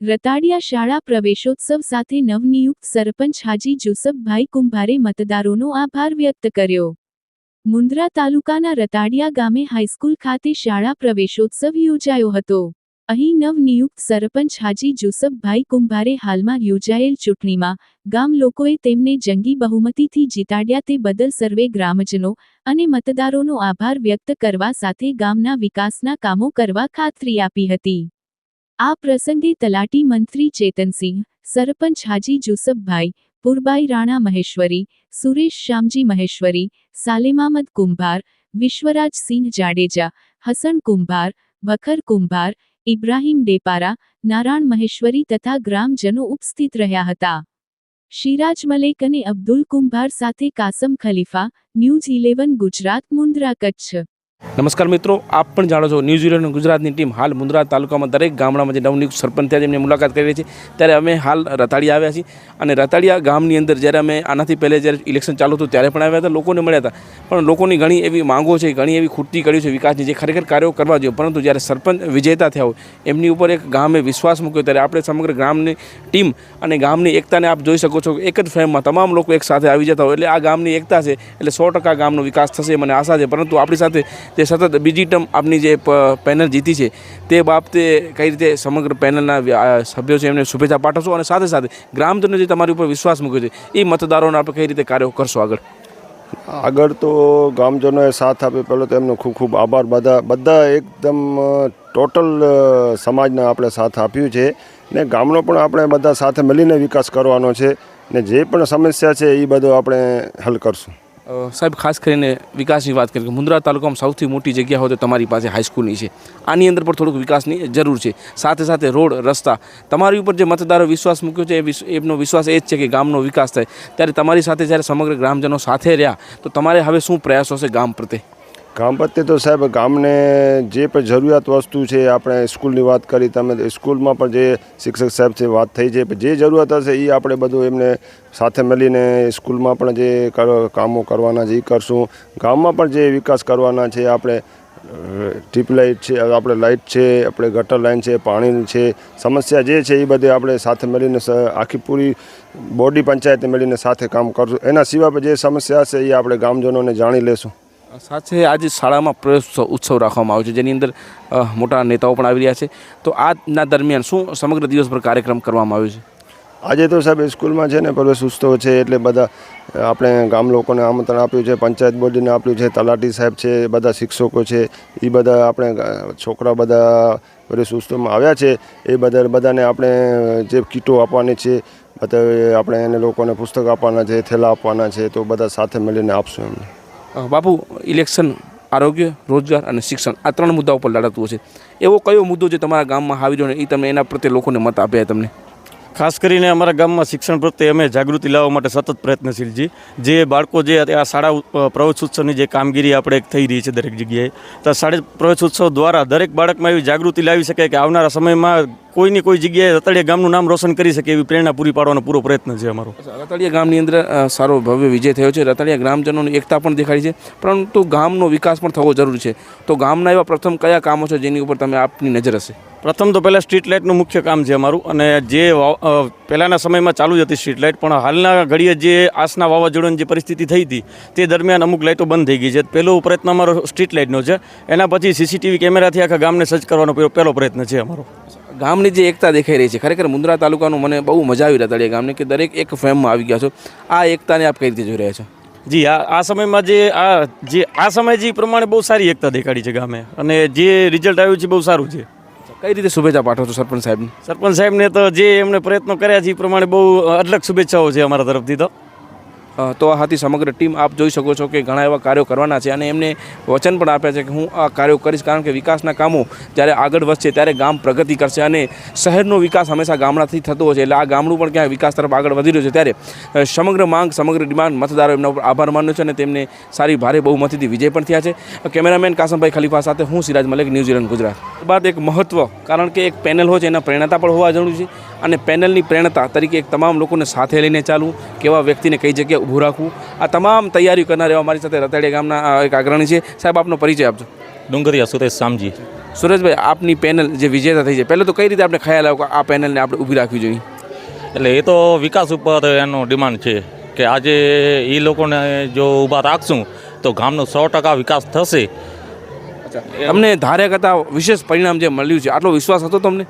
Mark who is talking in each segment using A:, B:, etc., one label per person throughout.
A: રતાડિયા શાળા પ્રવેશોત્સવ સાથે નવનિયુક્ત સરપંચ હાજી જુસફભાઈ કુંભારે મતદારોનો આભાર વ્યક્ત કર્યો. મુન્દ્રા તાલુકાના રતાડિયા ગામે હાઈસ્કૂલ ખાતે શાળા પ્રવેશોત્સવ યોજાયો હતો. અહીં નવનિયુક્ત સરપંચ હાજી જુસફભાઈ કુંભારે હાલમાં યોજાયેલ ચૂંટણીમાં ગામ લોકોએ તેમને જંગી બહુમતીથી જીતાડ્યા તે બદલ સર્વે ગ્રામજનો અને મતદારોનો આભાર વ્યક્ત કરવા સાથે ગામના વિકાસના કામો કરવા ખાતરી આપી હતી. આ પ્રસંગે તલાટી મંત્રી ચેતનસિંહ, સરપંચ હાજી જુસફભાઈ, પુરબાઈ રાણા મહેશ્વરી, સુરેશ શ્યામજી મહેશ્વરી સાલેમામદ કુંભાર વિશ્વરાજસિંહ જાડેજા, હસન કુંભાર, વખર કુંભાર ઇબ્રાહીમ ડેપારા નારાયણ મહેશ્વરી તથા ગ્રામજનો ઉપસ્થિત રહ્યા હતા. શિરાજ મલેક અને અબ્દુલ કુંભાર સાથે કાસમ ખલીફા, ન્યૂઝ ઇલેવન ગુજરાત, મુન્દ્રા કચ્છ.
B: નમસ્કાર મિત્રો, આપ પણ જાણો છો ન્યૂઝીલેન્ડ ગુજરાતની ટીમ હાલ મુંદ્રા તાલુકામાં દરેક ગામડામાં જે નવનિયુક્ત સરપંચ થયા જેમની મુલાકાત કરી રહી છે, ત્યારે અમે હાલ રતાડિયા આવ્યા છીએ. અને રતાડિયા ગામની અંદર જ્યારે અમે આનાથી પહેલે જ્યારે ઇલેક્શન ચાલુ હતું ત્યારે પણ આવ્યા હતા, લોકોને મળ્યા હતા. પણ લોકોની ઘણી એવી માંગો છે, ઘણી એવી ખૂટતી કરી છે વિકાસની, જે ખરેખર કાર્યો કરવા જોઈએ. પરંતુ જ્યારે સરપંચ વિજેતા થયા હોય, એમની ઉપર એક ગામે વિશ્વાસ મૂક્યો, ત્યારે આપણે સમગ્ર ગામની ટીમ અને ગામની એકતાને આપ જોઈ શકો છો એક જ ફ્રેમમાં તમામ લોકો એક સાથે આવી જતા હોય. એટલે આ ગામની એકતા છે, એટલે સો ટકા ગામનો વિકાસ થશે મને આશા છે. પરંતુ આપણી સાથે જે સતત બીજી ટર્મ આપની જે પેનલ જીતી છે, તે બાબતે કઈ રીતે સમગ્ર પેનલના સભ્યો છે એમને શુભેચ્છા પાઠવશો અને સાથે સાથે ગ્રામજનો જે તમારી ઉપર વિશ્વાસ મૂક્યો છે, એ મતદારોને આપણે કઈ રીતે કાર્યો કરશો આગળ?
C: આગળ તો ગામજનોએ સાથ આપ્યો. પહેલો તો એમનો ખૂબ ખૂબ આભાર. બધા બધા એકદમ ટોટલ સમાજના આપણે સાથ આપ્યું છે. ને ગામનો પણ આપણે બધા સાથે મળીને વિકાસ કરવાનો છે. ને જે પણ સમસ્યા છે, એ બધો આપણે હલ કરશું.
B: સાહેબ, ખાસ કરીને વિકાસની વાત કરીએ મુન્દ્રા તાલુકામાં સૌથી મોટી જગ્યા હોય તો તમારી પાસે હાઈસ્કૂલની છે. આની અંદર પણ થોડુંક વિકાસની જરૂર છે. સાથે સાથે રોડ, રસ્તા. તમારી ઉપર જે મતદારો વિશ્વાસ મૂક્યો છે, એ એમનો વિશ્વાસ એ જ છે કે ગામનો વિકાસ થાય. ત્યારે તમારી સાથે જ્યારે સમગ્ર ગ્રામજનો સાથે રહ્યા, તો તમારે હવે શું પ્રયાસો છે ગામ પ્રત્યે?
C: ગામ પ્રત્યે તો સાહેબ ગામને જે પણ જરૂરિયાત વસ્તુ છે, આપણે સ્કૂલની વાત કરી, તમે સ્કૂલમાં પણ જે શિક્ષક સાહેબ છે, વાત થઈ છે જે જરૂરિયાત હશે એ આપણે બધું એમને સાથે મળીને સ્કૂલમાં પણ જે કામો કરવાના છે એ કરશું. ગામમાં પણ જે વિકાસ કરવાના છે, આપણે ટ્યુબલાઇટ લાઇટ છે, આપણે લાઇટ છે, આપણે ગટર લાઇન છે, પાણીની છે, સમસ્યા જે છે એ બધી આપણે સાથે મળીને આખી પૂરી બોડી પંચાયતે મળીને સાથે કામ કરશું. એના સિવાય પણ જે સમસ્યા હશે એ આપણે ગામજનોને જાણી લેશું.
B: સાથે આજે શાળામાં પ્રવેશ ઉત્સવ- રાખવામાં આવ્યો છે, જેની અંદર મોટા નેતાઓ પણ આવી રહ્યા છે. તો આજના દરમિયાન શું સમગ્ર દિવસભર કાર્યક્રમ કરવામાં આવ્યો છે?
C: આજે તો સાહેબ, સ્કૂલમાં છે ને પ્રવેશ ઉત્સવ છે, એટલે બધા આપણે ગામ લોકોને આમંત્રણ આપ્યું છે, પંચાયત બોર્ડને આપ્યું છે, તલાટી સાહેબ છે બધા શિક્ષકો છે એ બધા આપણે છોકરા બધા પ્રવેશ ઉત્સવમાં આવ્યા છે, એ બધા, બધાને આપણે જે કીટો આપવાની છે, બધા આપણે એને લોકોને પુસ્તક આપવાના છે, થેલા આપવાના છે, તો બધા સાથે મળીને આપશું એમને.
B: બાપુ, ઇલેક્શન, આરોગ્ય, રોજગાર અને શિક્ષણ આ ત્રણ મુદ્દાઓ પર લડાતું છે. એવો કયો મુદ્દો જે તમારા ગામમાં આવી રહ્યો એ તમે એના પ્રત્યે લોકોને મત આપ્યા તમને?
D: ખાસ કરીને અમારા ગામમાં શિક્ષણ પ્રત્યે અમે જાગૃતિ લાવવા માટે સતત પ્રયત્નશીલ છીએ. જે બાળકો જે આ શાળા પ્રવેશોત્સવની જે કામગીરી આપણે થઈ રહી છે દરેક જગ્યાએ, તો શાળા પ્રવેશોત્સવ દ્વારા દરેક બાળકમાં એવી જાગૃતિ લાવી શકે કે આવનારા સમયમાં કોઈની કોઈ જગ્યાએ રતળીયા ગામનું નામ રોશન કરી શકે એવી પ્રેરણા પૂરી પાડવાનો પૂરો પ્રયત્ન છે અમારો.
B: રતળિયા ગામની અંદર સારો ભવ્ય વિજય થયો છે. રતળીયા ગ્રામજનોની એકતા પણ દેખાડી છે. પરંતુ ગામનો વિકાસ પણ થવો જરૂરી છે. તો ગામના એવા પ્રથમ કયા કામો છે જેની ઉપર તમે આપની નજર હશે?
D: પ્રથમ તો પહેલાં સ્ટ્રીટ લાઇટનું મુખ્ય કામ છે અમારું. અને જે વાવ- પહેલાંના સમયમાં ચાલુ જ હતી સ્ટ્રીટ લાઇટ પણ હાલના ઘડીએ જે આસના વાવાઝોડાની જે પરિસ્થિતિ થઈ હતી તે દરમિયાન અમુક લાઇટો બંધ થઈ ગઈ છે. પહેલો પ્રયત્ન અમારો સ્ટ્રીટ લાઇટનો છે. એના પછી સીસીટીવી કેમેરાથી આખા ગામને સજ્જ કરવાનો પહેલો પ્રયત્ન છે અમારો.
B: ગામની જે એકતા દેખાઈ રહી છે ખરેખર મુન્દ્રા તાલુકાનું મને બહુ મજા આવી રતાડિયા ગામને કે દરેક એક ફેમમાં આવી ગયા છો. આ એકતાને આપ કઈ રીતે જોઈ રહ્યા છો?
D: જી આ આ સમયમાં જે આ જે આ સમય જે પ્રમાણે બહુ સારી એકતા દેખાડી છે ગામે અને જે રિઝલ્ટ આવ્યું છે બહુ સારું છે.
B: કઈ રીતે શુભેચ્છા પાઠવો છો સરપંચ સાહેબને?
D: સરપંચ સાહેબને તો જે એમણે પ્રયત્નો કર્યા છે એ પ્રમાણે બહુ અઢળક શુભેચ્છાઓ છે અમારા તરફથી તો.
B: તો આ હતી સમગ્ર ટીમ આપ જોઈ શકો છો કે ઘણા એવા કાર્યો કરવાના છે અને એમને વચન પણ આપ્યા છે કે હું આ કાર્યો કરીશ કારણ કે વિકાસના કામો જ્યારે આગળ વધશે ત્યારે ગામ પ્રગતિ કરશે અને શહેરનો વિકાસ હંમેશા ગામડાથી થતો હોય છે. એટલે આ ગામડું પણ ક્યાંય વિકાસ તરફ આગળ વધી રહ્યું છે. ત્યારે સમગ્ર માંગ, સમગ્ર ડિમાન્ડ મતદારો એમના ઉપર આભાર માન્યો છે અને તેમને સારી ભારે બહુમતીથી વિજય પણ થયા છે. કેમેરામેન કાસમભાઈ ખલીફા સાથે હું સિરાજ મલિક ન્યૂઝીલેન્ડ ગુજરાત. બાદ એક મહત્વ, કારણ કે એક પેનલ હોય છે, એના પ્રેરણાતા પણ હોવા જરૂરી છે. અને પેનલની પ્રેરણતા તરીકે એક તમામ લોકોને સાથે લઈને ચાલવું, કેવા વ્યક્તિને કઈ જગ્યાએ ઊભું રાખવું. આ તમામ તૈયારીઓ કરનાર એવા મારી સાથે રતાડિયા ગામના એક અગ્રણી છે. સાહેબ આપનો પરિચય આપજો.
E: ડુંગરિયા સુરેશ સામજી
B: સુરેશભાઈ આપની પેનલ જે વિજેતા થઈ છે પહેલાં તો કઈ રીતે આપણે ખ્યાલ આવ્યો આ પેનલને આપણે ઊભી રાખવી જોઈએ?
E: એટલે એ તો વિકાસ ઉપર એનો ડિમાન્ડ છે કે આજે એ લોકોને જો ઊભા રાખશું તો ગામનો સો ટકા વિકાસ થશે.
B: તમને ધાર્યા કરતાં વિશેષ પરિણામ જે મળ્યું છે આટલો વિશ્વાસ હતો તમને?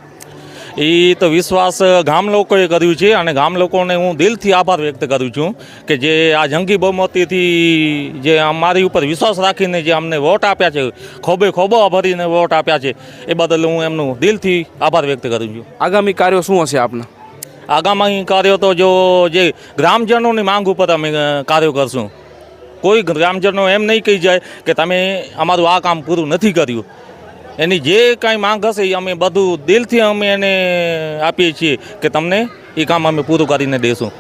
E: એ તો વિશ્વાસ ગામ લોકોએ કર્યું છે અને ગામ લોકોને હું દિલથી આભાર વ્યક્ત કરું છું કે જે આ જંગી બહુમતીથી જે અમારી ઉપર વિશ્વાસ રાખીને જે અમને વોટ આપ્યા છે ખોબે ખોબો ભરીને વોટ આપ્યા છે એ બદલ હું એમનું દિલથી આભાર વ્યક્ત કરું છું.
B: આગામી કાર્યો શું હશે આપના?
E: આગામી કાર્યો તો જો જે ગ્રામજનોની માંગ ઉપર અમે કાર્યો કરશું. કોઈ ગ્રામજનો એમ નહીં કહી જાય કે તમે અમારું આ કામ પૂરું નથી કર્યું. એની જે કાંઈ માંગ હશે એ અમે બધું દિલથી અમે એને આપીએ છીએ કે તમને એ કામ અમે પૂરું કરીને દઈશું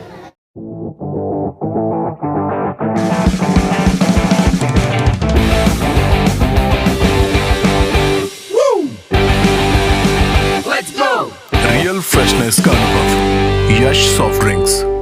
F: रियल फ्रेशनेस का अनुभव यश सॉफ्ट ड्रिंक्स